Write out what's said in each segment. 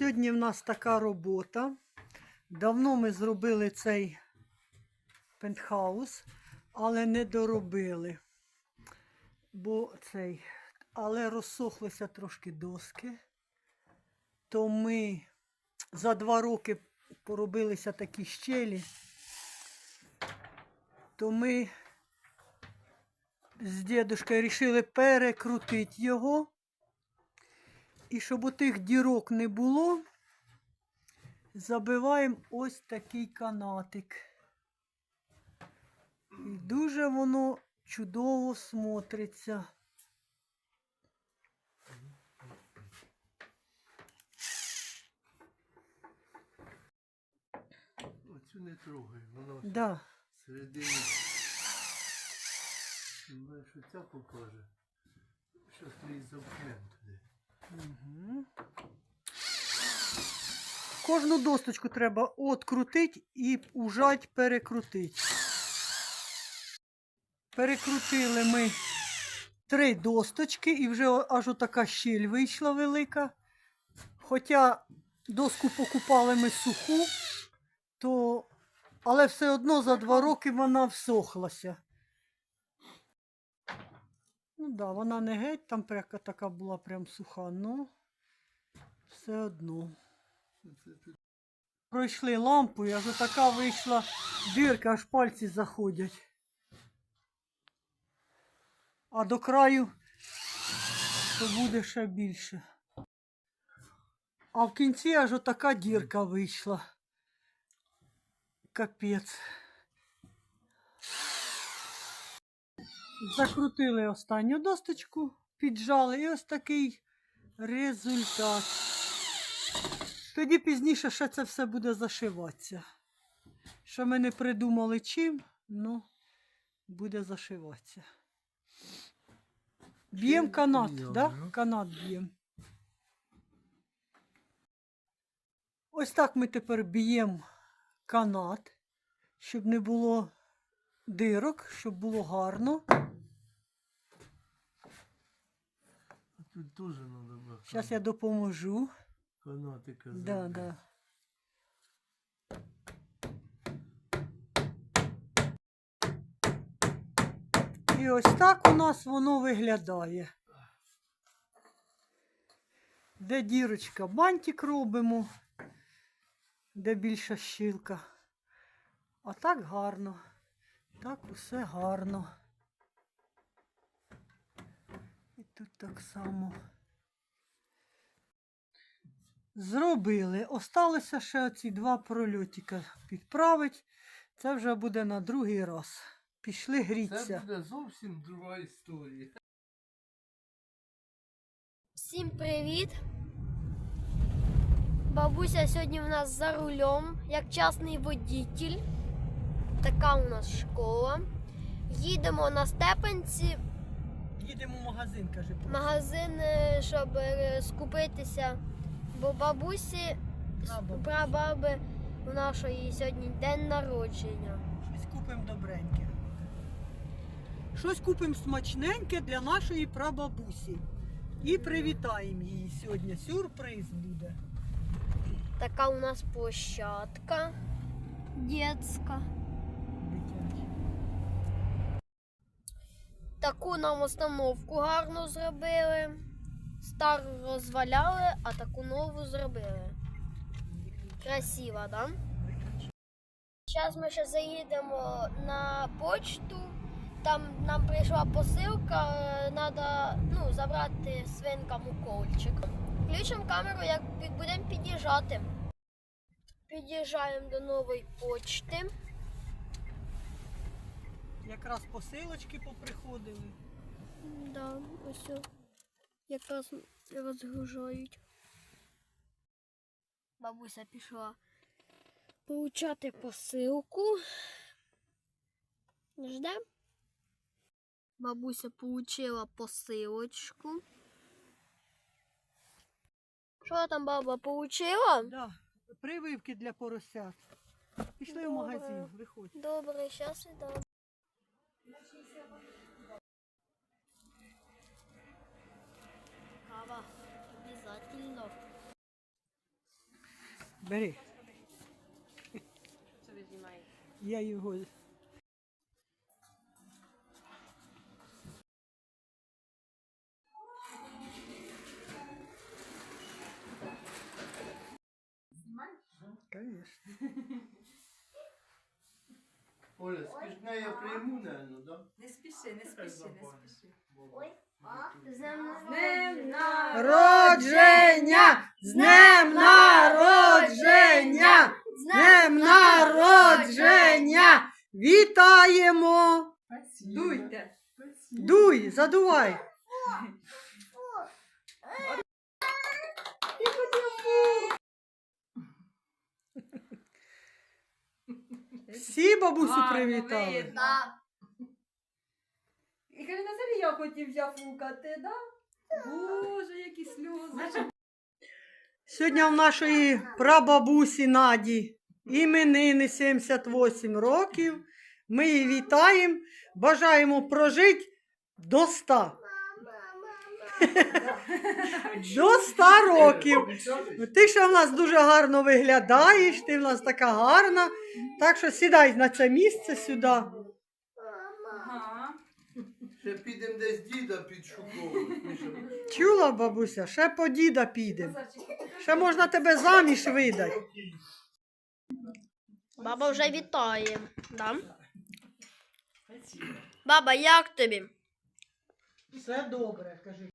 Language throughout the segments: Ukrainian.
Сьогодні в нас така робота. Давно ми зробили цей пентхаус, але не доробили. Бо цей, але розсохлися трошки доски. То ми за два роки поробилися такі щелі. То ми з дідушкою вирішили перекрутити його. І щоб у тих дірок не було, забиваємо ось такий канатик. І дуже воно чудово смотриться. Оцю не трогай, вона Да. всередині. Знаєш, що ця покаже. Щось її замкнемо. Кожну досточку треба открутити і ужать перекрутити. Перекрутили ми три досточки і вже аж отака щіль вийшла велика. Хоча доску покупали ми суху, то... але все одно за два роки вона всохлася. Ну да, вона не геть, там пряка така була прям суха, ну все одно. Пройшли лампу, і аж така вийшла дирка, аж пальці заходять. А до краю то буде ще більше. А в кінці аж отака дірка вийшла. Капець. Закрутили останню досточку, піджали і ось такий результат. Тоді пізніше ще це все буде зашиватися. Що ми не придумали чим, ну буде зашиватися. Б'єм Чим канат, б'ємо, да? ну? Канат б'єм. Ось так ми тепер б'ємо канат, щоб не було дирок, щоб було гарно. а тут теж треба Зараз я допоможу. канатика Да, зробити. да. І ось так у нас воно виглядає. Де дірочка, бантик робимо, де більша щілка. А так гарно. Так усе гарно. І тут так само. Зробили. Осталося ще оці два прольотика підправити. Це вже буде на другий раз. Пішли Це буде зовсім друга історія. Всім привіт! Бабуся сьогодні в нас за рулем, як частний водитель. Така у нас школа. Їдемо на степенці, Їдемо в магазин, каже. магазин, е, щоб е, скупитися. Бо бабусі, Прабабусі. прабаби у нашої сьогодні день народження. Щось купимо добреньке. Щось купимо смачненьке для нашої прабабусі. І привітаємо її сьогодні. Сюрприз буде. Така у нас площадка дітська. Таку нам установку гарно зробили. Стару розваляли, а таку нову зробили. Красиво, да? Зараз ми ще заїдемо на почту. Там нам прийшла посилка, треба ну, забрати свинкам укольчик. Включимо камеру, як будемо під'їжджати. Під'їжджаємо до нової почти. Якраз посилочки поприходили. Да, ось о. якраз розгружають. Бабуся пішла получати посилку. Ждем. Бабуся получила посилочку. Що там баба получила? Да. Прививки для поросят. Пішли в Добре. магазин, виходь. Добре, зараз іду. Кава, обязательно. Бери. Я його. Конечно. Оля, спішна я прийму, наверное, да? Не спіши, не спіши, не спіши. З днем Днем Народження! З днем народження! З днем народження! Вітаємо! Дуйте. Дуй, задувай! Всі бабусю Гарно привітали. видно. І каже, Назарі я хотів зафукати, да? Боже, які сльози. Сьогодні в нашої прабабусі Наді іменини 78 років. Ми її вітаємо, бажаємо прожити до 100. До 100 років. Ти ще в нас дуже гарно виглядаєш, ти в нас така гарна. Так що сідай на це місце сюди. Ще підемо десь діда підшуковувати. Чула, бабуся, ще по діда підемо. Ще можна тебе заміж видати. Баба вже вітає. Да? Баба, як тобі? Все добре, кажи.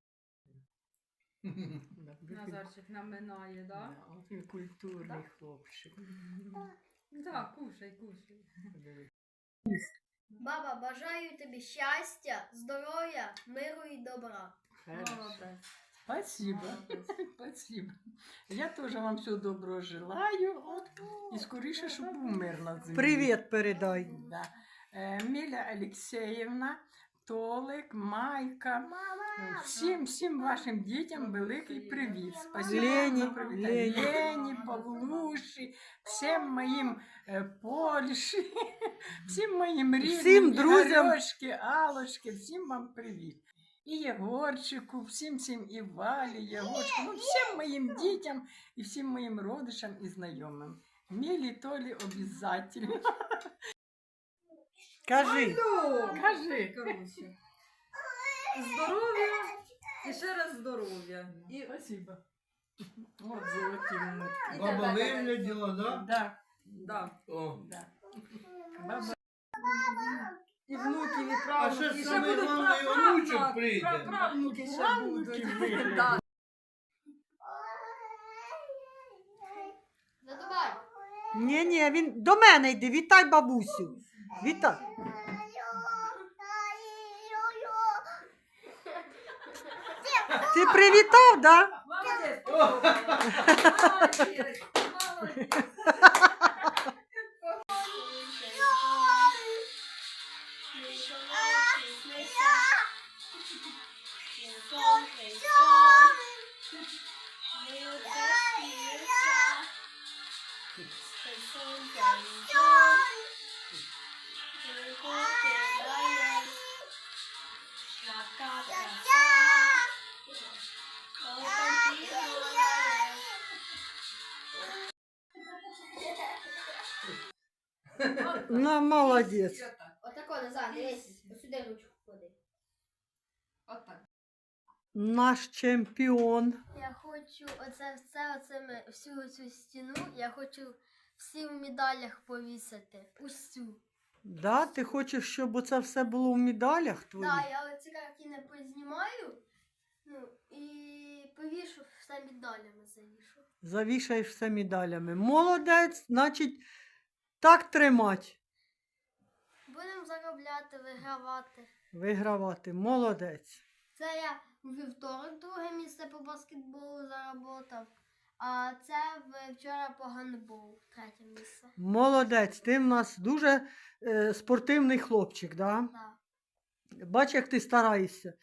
Назарчик наминає, да? Культурний хлопчик. Да, кушай, кушай. Баба, бажаю тобі щастя, здоров'я, миру і добра. Молодець. Спасибо. Спасибо. Я тоже вам всего доброго желаю. От, і скоріше, щоб був мир на землі. Привіт передай. Да. Е, Міля Олексєєвна, Толик, Майка. е, Всім, всім вашим дітям великий привіт. Спасибо Лені, за привітання. Лені. Лені, Павлуші, всім моїм е, Польші, всім моїм рідним, Всім друзям. Ігорьошки, Алочки, всім вам привіт. І Єгорчику, всім всім і Валі, Єгорчику, ну, всім моїм дітям і всім моїм родичам і знайомим. Мілі Толі обов'язательно. Кажи. Кажи. Коротше. Здоров'я і ще раз здоров'я. І Спасибо. От золоті внуки. Баба вигляділа, да? Да, да. О. да. Баба І внуків, і А правнуків. ще І саме будуть головне, і онучок пра- прийде. пра- Правнуки ще будуть. Да. Задувай. Ні, ні, він до мене йди, вітай бабусю. Вітай. Ти привітав, да? Молодець, Молодець, молодець. Ну, молодець. Отако назад, дивись, сюди ручку клади. Отак. Наш чемпіон. Я хочу оце все, оце ми, всю цю стіну, я хочу всі в медалях повісити. Усю. Да? Ти хочеш, щоб оце все було в медалях твоїх? Так, я оці картини познімаю, ну, і повішу все медалями завішу. Завішаєш все медалями. Молодець, значить, так тримать. Будемо заробляти, вигравати. Вигравати. Молодець. Це я у вівторок друге місце по баскетболу заработав, а це вчора по гандболу третє місце. Молодець. Ти в нас дуже е, спортивний хлопчик, да? Да. Бач, як ти стараєшся.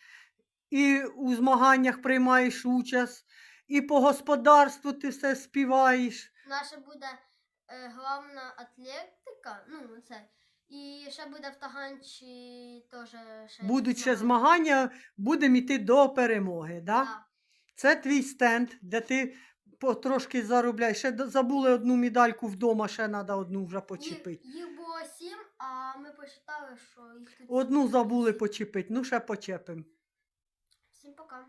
І у змаганнях приймаєш участь, і по господарству ти все співаєш. Наша буде главна атлетика, ну це. І ще буде в Таганчі теж ще. Будуть ще змагання. будемо йти до перемоги. Да? Да. Це твій стенд, де ти потрошки заробляй. Ще д- забули одну медальку вдома, ще треба одну вже почепити. Їх, їх було сім, а ми посчитали, що їх тут. Одну забули почепити, ну ще почепимо. Всім пока.